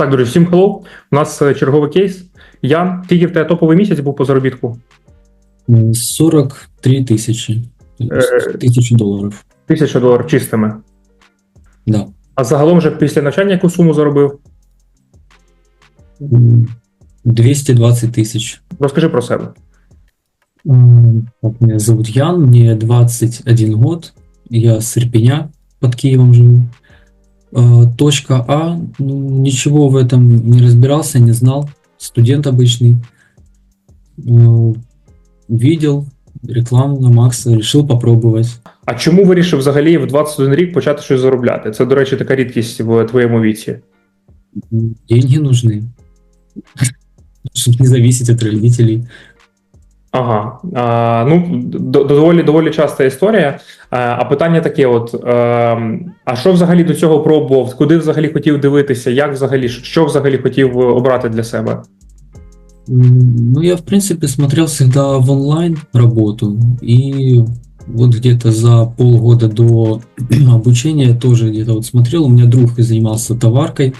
Так, друзі, всім hello. У нас е, черговий кейс. Я тільки в тебе топовий місяць був по заробітку. М, 43 тысячи. То есть Э. Тысячу долларов. Тисяча доларів чистими. Да. А загалом вже після навчання яку суму заробив? М, 220 тысяч. Розкажи про себе. М, как Меня зовут Ян, мне 21 год. Я с Ирпеня под Киевом живу. Э, Точка А. Ну, ничего в этом не разбирался, не знал. Студент обычный. Э, Видел рекламу на Макса, решил попробовать. А чому вирішив взагалі в 21 рік почати щось заробляти? Це, до речі, така рідкість в твоєму віці. М, Деньги нужны. Чтобы не зависеть от родителей. Ага. А, ну, доволі, доволі часта історія. А, питання таке: от е, а що взагалі до цього пробував? Куди взагалі хотів дивитися? Як взагалі, що взагалі хотів обрати для себе? Ну, я, в принципе, смотрел всегда в онлайн работу. И вот где-то за полгода до обучения тоже где-то вот смотрел. У меня друг занимался товаркой.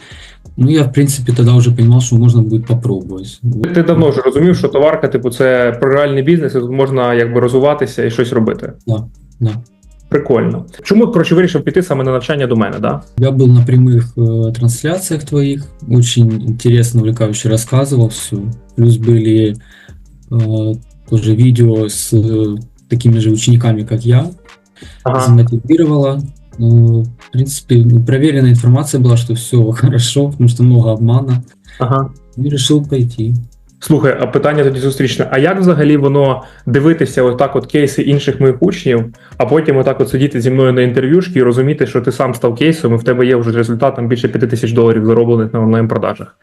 Ну, я, в принципе, тогда уже понимал, что можно будет попробовать. Вот. Ти давно вже розумів, що товарка, типу, це про реальний бізнес, і тут можна якби розвиватися і щось робити. Да. Прикольно. Чому коротше вирішив піти саме на навчання до мене? Да? Я был на прямых э, трансляциях твоих, очень интересно, увлекающе рассказывал все. Плюс были э, тоже видео с э, такими же учениками, как я. Ага. замотивировало. Ну, в принципе, ну, проверенная информация была, что все хорошо, потому что много обмана. ага. И решил пойти. Слухай, а питання тоді зустрічне. А як взагалі воно дивитися отак, от кейси інших моїх учнів, а потім отак от сидіти зі мною на інтерв'юшки і розуміти, що ти сам став кейсом, і в тебе є вже результат там більше 5 тисяч доларів зароблених на онлайн-продажах.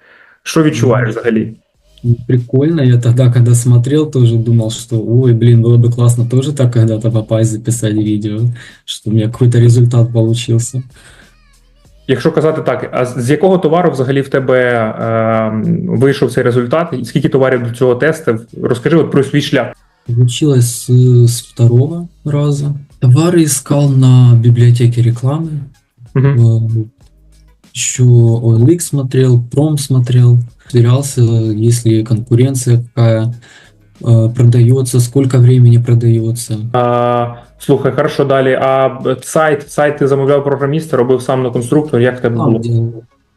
Що відчуваєш взагалі? Ну, Прикольно. Я тогда, когда смотрел, тоже думал, что, ой, блин, было бы классно тоже так когда-то попасть, записать видео, что у меня какой-то результат получился. Якщо казати так, а з з якого товару взагалі в тебе е, вийшов цей результат? І Скільки товарів до цього тестив? Розкажи от про свій шлях. Получилось с, с второго раза. Товары искал на библиотеке рекламы. Угу. Э, Еще OLX смотрел, Пром смотрел, сверялся, если конкуренция какая э, продается, сколько времени продается. А, слухай, хорошо далі. А сайт, сайт ти замовляв програміста, робив сам на конструктор. Як в тебе було?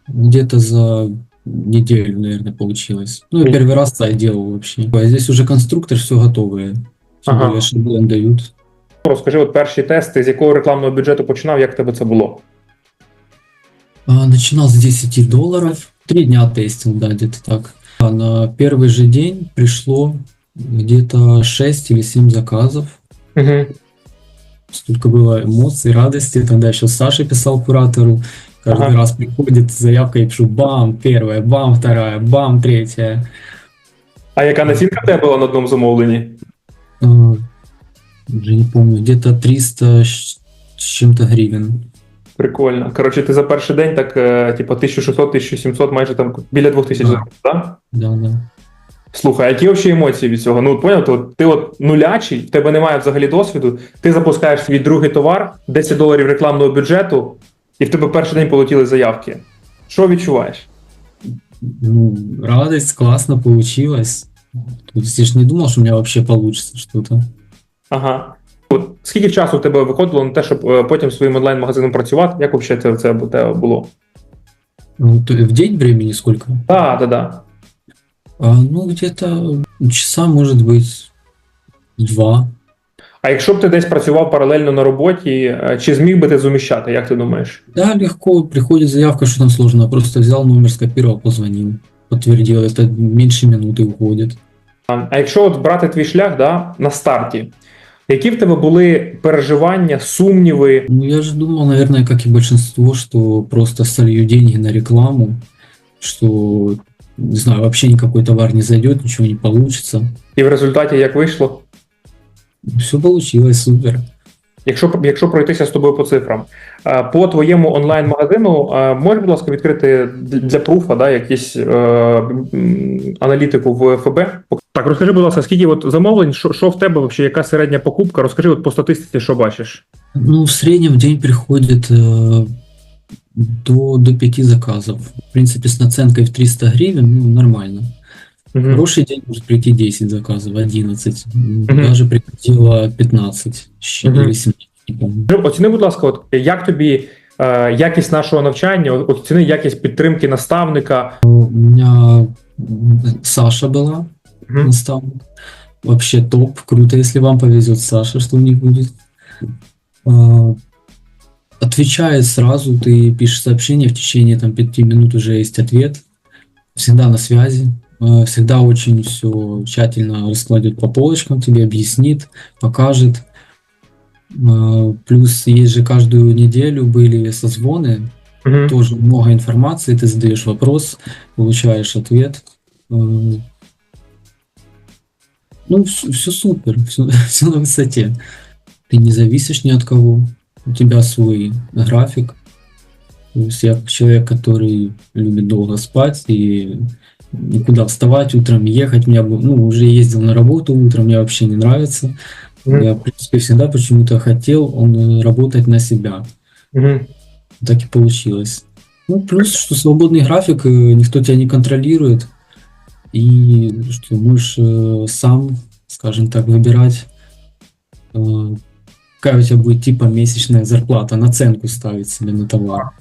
где-то за неделю, наверное, получилось. Ну, я первый раз сайт делал вообще. А здесь уже конструктор, все готовое. Тем Ага. более шаблон дают. Розкажи, от перші тести, з якого рекламного бюджету починав, як в тебе це було? А, начинал с 10 долларов Три дня тестил, да, где-то так. А на первый же день пришло где-то 6 или 7 заказов. Угу. Столько было эмоций, радости. Тогда еще Саша писал куратору. Каждый Ага. раз приходит заявка, я пишу бам, первая, бам, вторая, бам, третья. А яка націнка в тебе була на одному замовленні? А, Уже не помню, где-то 300 с с чем-то гривен. Прикольно. Коротше, ти за перший день так, е, типу, 1600-1700, майже там біля 2000 Да. заробив, так? Да, да. Слухай, а які взагалі емоції від цього? Ну, поняв, ти от, ти от нулячий, в тебе немає взагалі досвіду, ти запускаєш свій другий товар, 10 доларів рекламного бюджету, і в тебе перший день полетіли заявки. Що відчуваєш? Ну, радость, классно получилось. То есть я ж не думал, что у меня вообще получится что-то. Ага. От скільки часу в тебе виходило на те, щоб е, потім своїм онлайн-магазином працювати? Як взагалі це, це в тебе було? Ну, то в день времени сколько? Так, так, так. А, ну, где-то часа, может быть, два. А якщо б ти десь працював паралельно на роботі, е, чи зміг би ти зуміщати, як ти думаєш? Да, легко. Приходит заявка, что там сложно. Просто взял номер, скопировал, позвонил. Подтвердил. Это меньше минуты уходит. А а якщо от брати твій шлях да, на старті, які в тебе були переживання, сумніви? Ну, я же думал, наверное, как и большинство, что просто солью деньги на рекламу, что, не знаю, вообще никакой товар не зайдет, ничего не получится. І в результаті як вийшло? Все получилось, супер. Якщо якщо пройтися з тобою по цифрам, е, по твоєму онлайн-магазину е, можеш, будь ласка, відкрити для пруфа да, якісь е, м, аналітику в ФБ? Так, розкажи, будь ласка, скільки от замовлень, що, що в тебе взагалі, яка середня покупка? Розкажи от по статистиці, що бачиш. Ну, в среднем в день приходит э, до, до 5 заказов. В принципе, с наценкой в 300 гривен, ну, нормально. Мгм. Хороший день может прийти 10 заказов, 11, м, Мгм. даже приходило 15 ще- Мгм. или 17, не помню. Оціни, будь ласка, от як тобі е, якість нашого навчання, оціни якість підтримки наставника. У меня м, Саша была, Наставник. Вообще топ. Круто, если вам повезет Саша, что у них будет. А, Отвечает сразу, ты пишешь сообщение, в течение там, 5 минут уже есть ответ. Всегда на связи. а, Всегда очень все тщательно раскладет по полочкам, тебе объяснит, покажет. А, Плюс есть же каждую неделю были созвоны, Мгм. тоже много информации, ты задаешь вопрос, получаешь ответ. Ну, все, супер, все, на высоте. Ты не зависишь ни от кого, у тебя свой график. То есть я человек, который любит долго спать и никуда вставать утром, ехать, меня ну, уже ездил на работу утром, мне вообще не нравится. Мгм. Я, в принципе, всегда почему-то хотел он, работать на себя Мгм. так и получилось. Ну, плюс, что свободный график, э, никто тебя не контролирует, и что можешь э, сам, скажем так, выбирать, э, какая у тебя будет типа месячная зарплата, наценку ставить себе на товар.